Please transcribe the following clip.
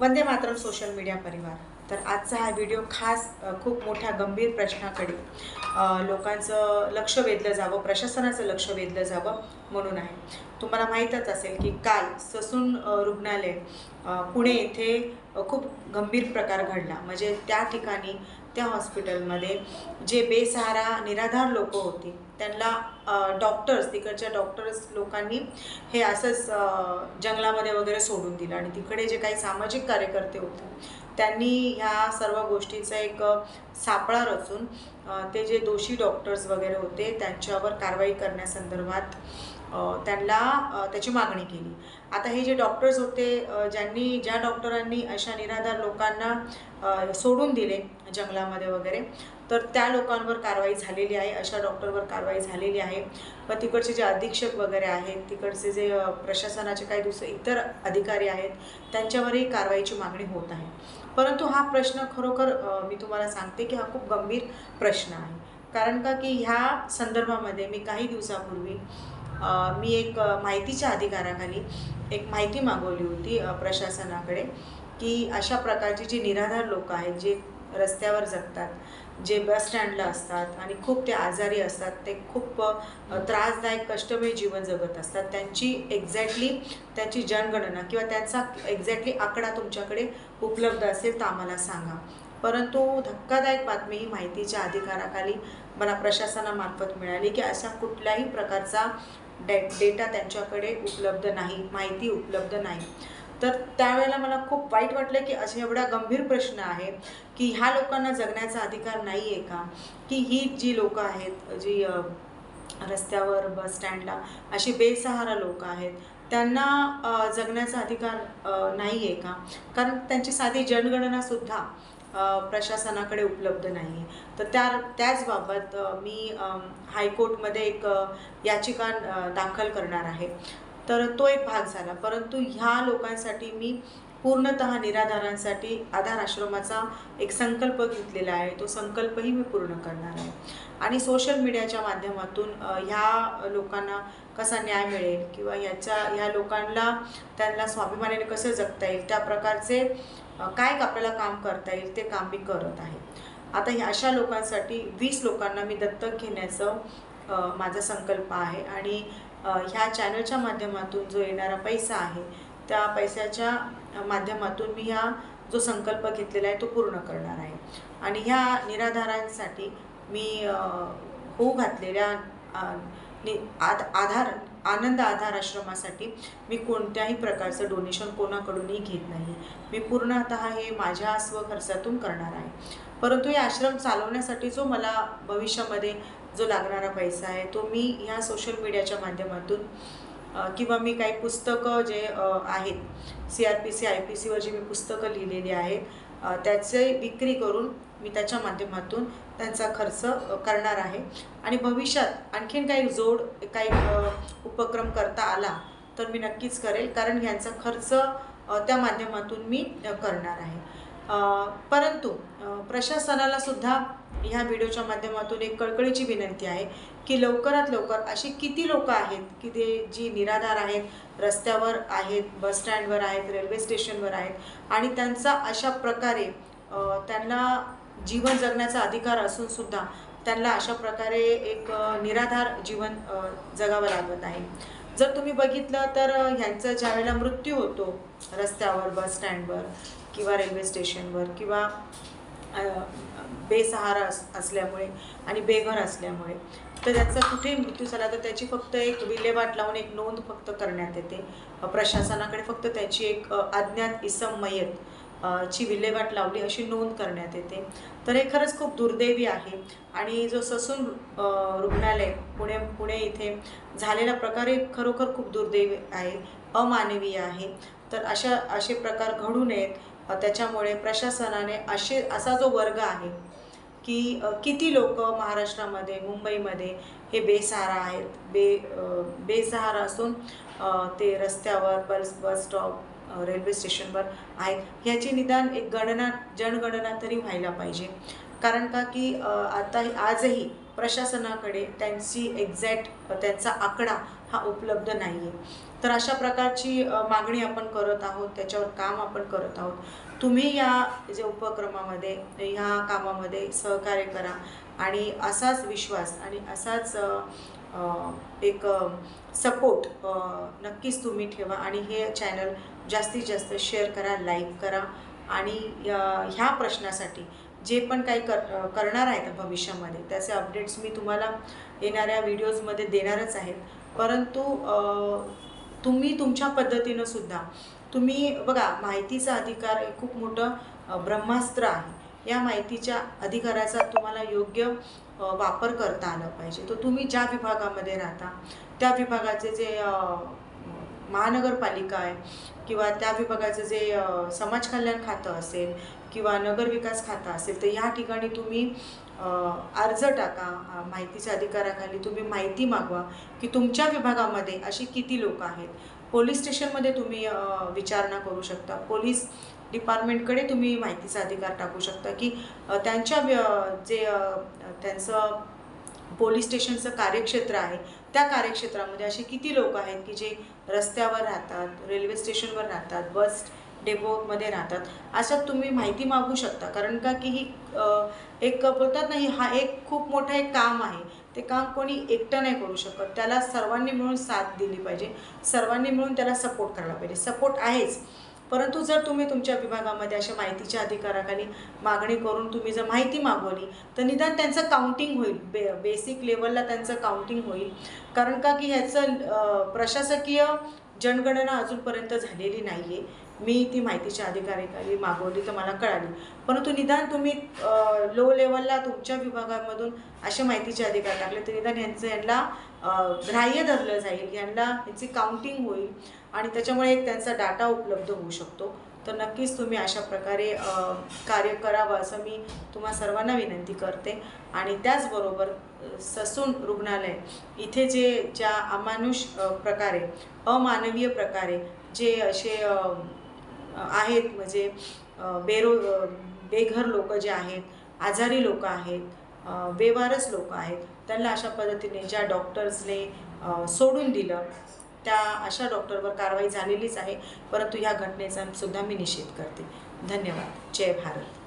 Vande Mataram social media પરિવાર. तर आजचा हा व्हिडिओ खास खूप मोठ्या गंभीर प्रश्नाकडे लोकांचं लक्ष वेधलं जावं प्रशासनाचं लक्ष वेधलं जावं म्हणून आहे. तुम्हाला माहीतच असेल की काल ससून रुग्णालय पुणे येथे खूप गंभीर प्रकार घडला. म्हणजे त्या ठिकाणी त्या हॉस्पिटलमध्ये जे बेसहारा निराधार लोक होती त्यांना डॉक्टर्स तिकडच्या डॉक्टर्स लोकांनी हे असंच जंगलामध्ये वगैरे सोडून दिलं. आणि तिकडे जे काही सामाजिक कार्यकर्ते होते त्यांनी ह्या सर्व गोष्टीचा एक सापळा रचून ते जे दोषी डॉक्टर्स वगैरे होते त्यांच्यावर कारवाई करण्यासंदर्भात त्यांना त्याची मागणी केली. आता हे जे डॉक्टर्स होते ज्यांनी ज्या डॉक्टरांनी अशा निराधार लोकांना सोडून दिले जंगलामध्ये वगैरे तर त्या लोकांवर कारवाई झालेली आहे अशा डॉक्टरवर कारवाई झालेली आहे. व तिकडचे जे अधीक्षक वगैरे आहेत तिकडचे जे प्रशासनाचे काही दुसरे इतर अधिकारी आहेत त्यांच्यावरही कारवाईची मागणी होत आहे. परंतु हा प्रश्न खरोखर मी तुम्हाला सांगते की हा खूप गंभीर प्रश्न आहे. कारण का की ह्या संदर्भामध्ये मी काही दिवसापूर्वी मी एक माहितीच्या अधिकाराखाली एक माहिती मागवली होती प्रशासनाकडे की अशा प्रकारची जी निराधार लोक आहेत जे रस्त्यावर जगतात जे बस स्टँडला असतात आणि खूप ते आजारी असतात ते खूप त्रासदायक कष्टमय जीवन जगत असतात. त्यांची एक्झॅक्टली त्याची जनगणना किंवा त्यांचा एक्झॅक्टली आकडा तुमच्याकडे उपलब्ध असेल तर आम्हाला सांगा. परंतु धक्कादायक बातमी ही माहितीच्या अधिकाराखाली मला प्रशासनामार्फत मिळाली की अशा कुठल्याही प्रकारचा डे डेटा त्यांच्याकडे उपलब्ध नाही माहिती उपलब्ध नाही. तर त्यावेळेला मला खूप वाईट वाटलं की असे एवढा गंभीर प्रश्न आहे की ह्या लोकांना जगण्याचा अधिकार नाही आहे का? की ही जी लोकं आहेत जी रस्त्यावर बस स्टँडला अशी बेसहारा लोक आहेत त्यांना जगण्याचा अधिकार नाही आहे का? कारण त्यांची साधी जनगणनासुद्धा प्रशासनाकडे उपलब्ध नाही आहे तर त्या त्याचबाबत मी हायकोर्टमध्ये एक याचिका दाखल करणार आहे. तर तो एक भाग झाला. परंतु ह्या लोकांसाठी मी पूर्णत निराधारांसाठी आधार आश्रमाचा एक संकल्प घेतलेला आहे. तो संकल्पही मी पूर्ण करणार आहे. आणि सोशल मीडियाच्या माध्यमातून ह्या लोकांना कसा न्याय मिळेल किंवा याच्या ह्या लोकांना त्यांना स्वाभिमानाने कसं जगता येईल त्या प्रकारचे काय आपल्याला काम करता येईल ते काम मी करत आहे. आता ह्या अशा लोकांसाठी वीस लोकांना मी दत्तक घेण्याचं माझा संकल्प आहे. आणि ह्या चॅनलच्या माध्यमातून जो येणारा पैसा आहे त्या पैशाच्या माध्यमातून मी ह्या जो संकल्प घेतलेला आहे तो पूर्ण करणार आहे. आणि ह्या निराधारांसाठी मी होऊ घातलेल्या नि आध आधार आनंद आधार आश्रमासाठी मी कोणत्याही प्रकारचं डोनेशन कोणाकडूनही घेत नाही. मी पूर्णत हे माझ्या स्वखर्चातून करणार आहे. परंतु हे आश्रम चालवण्यासाठी जो मला भविष्यामध्ये जो लागणारा पैसा आहे तो मी ह्या सोशल मीडियाच्या माध्यमातून किंवा मी काही पुस्तकं जे आहेत C R P C I P C जी मी पुस्तकं लिहिलेली आहेत त्याचे विक्री करून मी त्याच्या माध्यमातून त्यांचा खर्च करणार आहे. आणि भविष्यात आणखीन काही जोड काही उपक्रम करता आला तर मी नक्कीच करेल कारण ह्यांचा खर्च त्या माध्यमातून मी करणार आहे. परंतु प्रशासनाला सुद्धा ह्या व्हिडिओच्या माध्यमातून एक कळकळीची विनंती आहे की लवकरात लवकर अशी किती लोकं आहेत की ते जी निराधार आहेत रस्त्यावर आहेत बस स्टँडवर आहेत रेल्वे स्टेशनवर आहेत आणि त्यांचा अशा प्रकारे त्यांना जीवन जगण्याचा अधिकार असूनसुद्धा त्यांना अशा प्रकारे एक निराधार जीवन जगावं लागत आहे. जर तुम्ही बघितलं तर ह्यांचा ज्यावेळेला मृत्यू होतो रस्त्यावर बस स्टँडवर किंवा रेल्वे स्टेशनवर किंवा बेसहारा अस असल्यामुळे आणि बेघर असल्यामुळे. तर त्याचा कुठेही मृत्यू झाला तर त्याची फक्त एक विल्हेवाट लावून एक नोंद फक्त करण्यात येते. प्रशासनाकडे फक्त त्याची एक अज्ञात इसम मयत ची विल्हेवाट लावली अशी नोंद करण्यात येते. तर हे खरंच खूप दुर्दैवी आहे. आणि जो ससून रुग्णालय पुणे पुणे इथे झालेला प्रकार हे खरोखर खूप दुर्दैवी आहे अमानवीय आहे. तर अशा असे प्रकार घडू नयेत. त्याच्यामुळे प्रशासनाने असे असा जो वर्ग आहे की किती लोक महाराष्ट्रामध्ये मुंबईमध्ये हे बेसहारा आहेत बे बेसहारा असून ते रस्त्यावर बस बस स्टॉप रेल्वे स्टेशनवर आहेत. ह्याची निदान एक गणना जनगणना तरी व्हायला पाहिजे. कारण का की आता आजही प्रशासनाकडे त्यांची एक्झॅक्ट त्यांचा आकडा हा उपलब्ध नाही आहे तर अशा प्रकारची मागणी आपण करत आहोत त्याच्यावर काम आपण करत आहोत. तुम्ही या जे उपक्रमामध्ये ह्या कामामध्ये सहकार्य करा आणि असाच विश्वास आणि असाच एक सपोर्ट नक्कीच तुम्ही ठेवा आणि हे चॅनल जास्तीत जास्त शेअर करा लाईक करा आणि ह्या प्रश्नासाठी जे पण काही कर करणार आहेत भविष्यामध्ये त्याचे अपडेट्स मी तुम्हाला येणाऱ्या व्हिडिओजमध्ये देणारच आहेत. परंतु तुम्ही तुमच्या पद्धतीनं सुद्धा तुम्ही बघा माहितीचा अधिकार हे खूप मोठं ब्रह्मास्त्र आहे. या माहितीच्या अधिकाराचा तुम्हाला योग्य वापर करता आला पाहिजे. तर तुम्ही ज्या विभागामध्ये राहता त्या विभागाचे जे महानगरपालिका आहे किंवा त्या विभागाचं जे समाज कल्याण खातं असेल किंवा नगरविकास खातं असेल तर या ठिकाणी तुम्ही अर्ज टाका माहितीच्या अधिकाराखाली तुम्ही माहिती मागवा की तुमच्या विभागामध्ये अशी किती लोक आहेत. पोलीस स्टेशनमध्ये तुम्ही विचारणा करू शकता. पोलीस डिपार्टमेंटकडे तुम्ही माहितीचा अधिकार टाकू शकता की त्यांच्या जे त्यांचं पोलीस स्टेशनचं कार्यक्षेत्र आहे त्या कार्यक्षेत्रामध्ये असे किती लोक आहेत की जे रस्त्यावर राहतात रेल्वे स्टेशनवर राहतात बस डेपोमध्ये राहतात. असं तुम्ही माहिती मागू शकता. कारण का की ही एक बोलतात नाही हा एक खूप मोठं एक काम आहे. ते काम कोणी एकटं नाही करू शकत. त्याला सर्वांनी मिळून साथ दिली पाहिजे. सर्वांनी मिळून त्याला सपोर्ट करायला पाहिजे. सपोर्ट आहेच. परंतु जर तुम्ही तुमच्या विभागामध्ये अशा माहितीच्या अधिकाराखाली मागणी करून तुम्ही जर माहिती मागवली तर निदान त्यांचं काउंटिंग होईल. बे बेसिक लेवलला त्यांचं काउंटिंग होईल. कारण का की ह्याचं प्रशासकीय जनगणना अजूनपर्यंत झालेली नाही आहे मी ती माहितीच्या अधिकाराखाली मागवली तर मला कळाली. परंतु निदान तुम्ही लो लेवलला तुमच्या विभागामधून असे माहितीचे अधिकार टाकले तर निदान यांचं यांना ग्राह्य धरलं जाईल यांना यांची काउंटिंग होईल आणि त्याच्यामुळे एक त्यांचा डाटा उपलब्ध होऊ शकतो. तर नक्कीच तुम्ही अशा प्रकारे कार्य करावं असं मी तुम्हा सर्वांना विनंती करते. आणि त्याचबरोबर ससून रुग्णालय इथे जे ज्या अमानुष प्रकारे अमानवीय प्रकारे जे असे आहेत म्हणजे बेरो बेघर लोक जे आहेत आजारी लोक आहेत बेवारस लोक आहेत त्यांना अशा पद्धतीने ज्या डॉक्टर्सने सोडून दिलं त्या अशा डॉक्टरवर कारवाई झालेलीच आहे. परंतु ह्या घटनेचा सुद्धा मी निषेध करते. धन्यवाद. जय भारत.